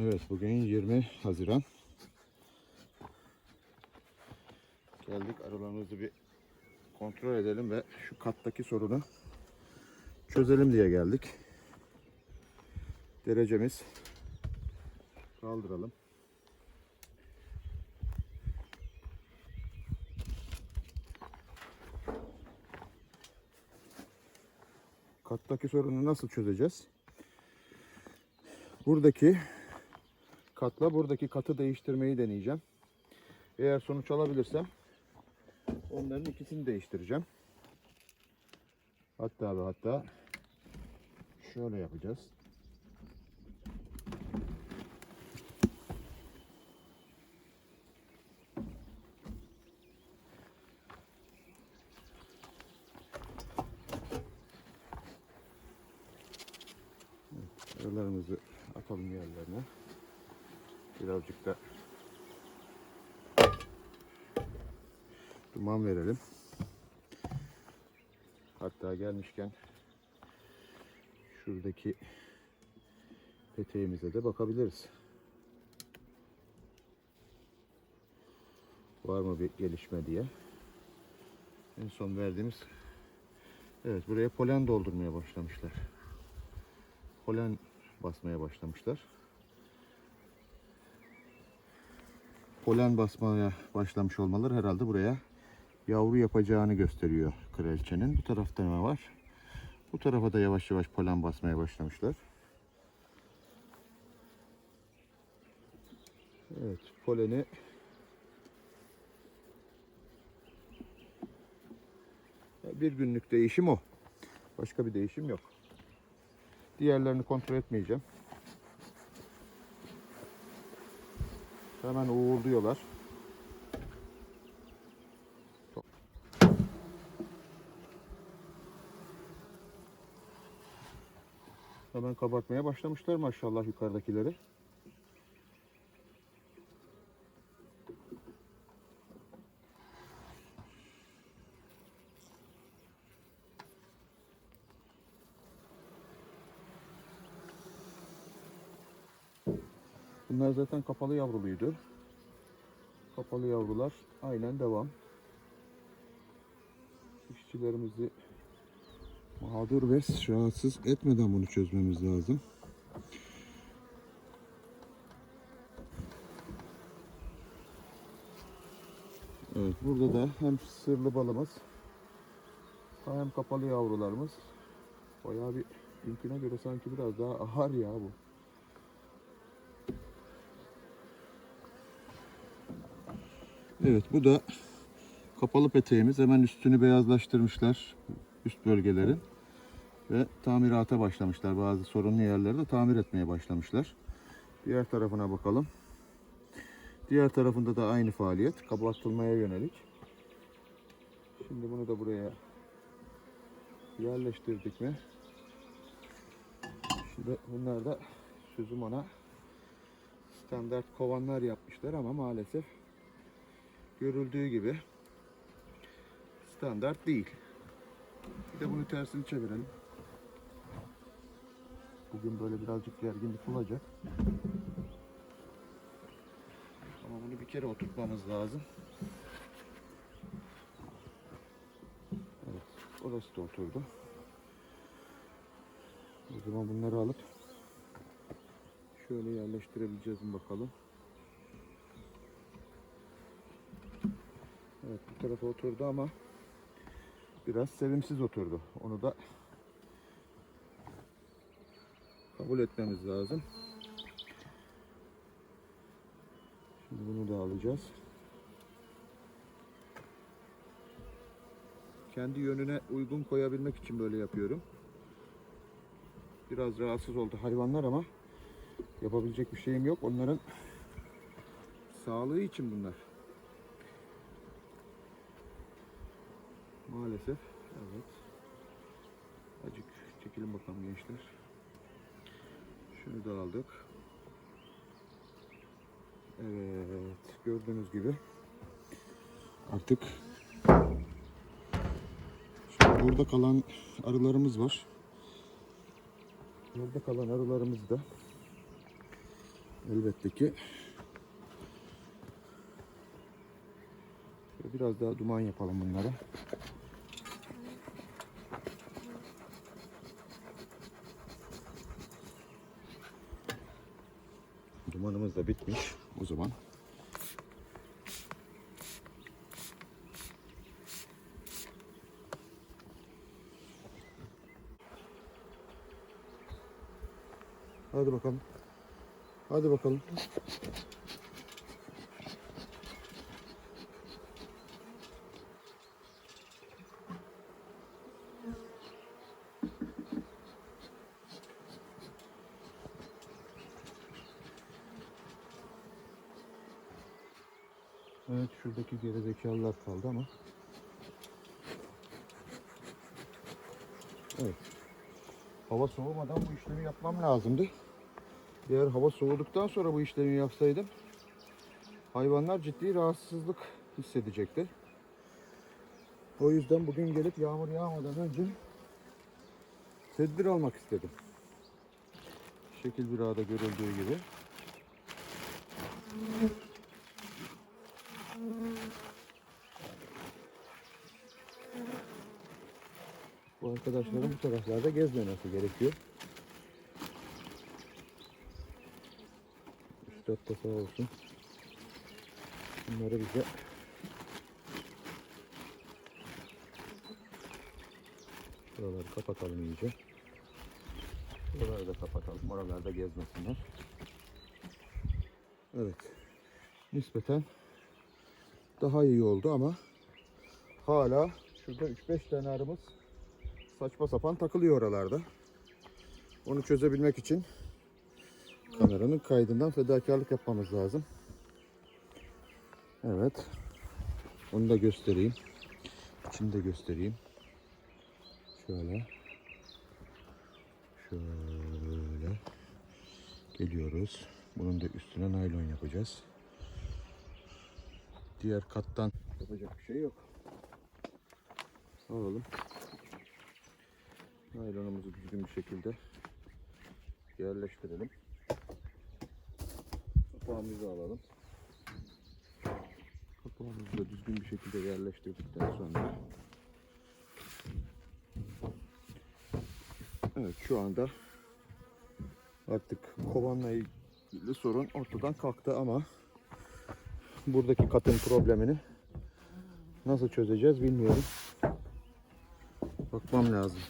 Evet bugün 20 Haziran. Geldik aralarımızı bir kontrol edelim ve şu kattaki sorunu çözelim diye geldik. Derecemiz kaldıralım. Kattaki sorunu nasıl çözeceğiz? Buradaki katla buradaki katı değiştirmeyi deneyeceğim. Eğer sonuç alabilirsem onların ikisini değiştireceğim. Hatta ve hatta şöyle yapacağız. Aralarımızı atalım yerlerine. Birazcık da duman verelim. Hatta gelmişken şuradaki peteğimize de bakabiliriz. Var mı bir gelişme diye. En son verdiğimiz Evet buraya polen doldurmaya başlamışlar. Polen basmaya başlamışlar. Polen basmaya başlamış olmaları herhalde buraya yavru yapacağını gösteriyor kraliçenin. Bu tarafta ne var? Bu tarafa da yavaş yavaş polen basmaya başlamışlar. Evet, poleni bir günlük değişim o. Başka bir değişim yok. Diğerlerini kontrol etmeyeceğim. Hemen uğurluyorlar. Hemen kabartmaya başlamışlar maşallah yukarıdakileri. Bunlar zaten kapalı yavruluydu. Kapalı yavrular aynen devam. İşçilerimizi mağdur ve rahatsız etmeden bunu çözmemiz lazım. Evet burada da hem sırlı balımız hem kapalı yavrularımız bayağı bir dünküne göre sanki biraz daha ağır ya bu. Evet bu da kapalı peteğimiz. Hemen üstünü beyazlaştırmışlar üst bölgelerin ve tamirata başlamışlar. Bazı sorunlu yerlerde tamir etmeye başlamışlar. Diğer tarafına bakalım. Diğer tarafında da aynı faaliyet. Kabartılmaya yönelik. Şimdi bunu da buraya yerleştirdik mi? Şimdi bunlar da sözüm ona standart kovanlar yapmışlar ama maalesef görüldüğü gibi standart değil. Bir de bunu tersini çevirelim. Bugün böyle birazcık gerginlik olacak. Ama bunu bir kere oturtmamız lazım. Evet, orası da oturdu. O zaman bunları alıp şöyle yerleştirebileceğiz bakalım. Evet bu tarafa oturdu ama biraz sevimsiz oturdu. Onu da kabul etmemiz lazım. Şimdi bunu da alacağız. Kendi yönüne uygun koyabilmek için böyle yapıyorum. Biraz rahatsız oldu hayvanlar ama yapabilecek bir şeyim yok. Onların sağlığı için bunlar. Maalesef. Evet. Acık çekilin bakalım gençler. Şunu da aldık. Evet. Gördüğünüz gibi artık burada kalan arılarımız var. Burada kalan arılarımızı da Elbette ki biraz daha duman yapalım bunlara. Dumanımız da bitmiş o zaman. Hadi bakalım. Hadi bakalım. Evet şuradaki gerizekalılar kaldı ama. Evet. Hava soğumadan bu işlemi yapmam lazımdı. Eğer hava soğuduktan sonra bu işlemi yapsaydım hayvanlar ciddi rahatsızlık hissedecekti. O yüzden bugün gelip yağmur yağmadan önce tedbir almak istedim. Şekil bir ağda görüldüğü gibi. Bu arkadaşların bu taraflarda gezmemesi gerekiyor. Üstad da sağ olsun. Bunları bize Buraları kapatalım iyice. Buraları da kapatalım. Oralarda gezmesinler. Evet. Nispeten daha iyi oldu ama hala şurada 3-5 tane arımız saçma sapan takılıyor oralarda. Onu çözebilmek için kameranın kaydından fedakarlık yapmamız lazım. Evet. Onu da göstereyim. İçini de göstereyim. Şöyle. Şöyle. Geliyoruz. Bunun da üstüne naylon yapacağız. Diğer kattan yapacak bir şey yok. Alalım. Naylonumuzu düzgün bir şekilde yerleştirelim. Kapağımızı alalım. Kapağımızı da düzgün bir şekilde yerleştirdikten sonra Evet şu anda artık kovanla ilgili sorun ortadan kalktı ama buradaki katın problemini nasıl çözeceğiz bilmiyorum. Bakmam lazım.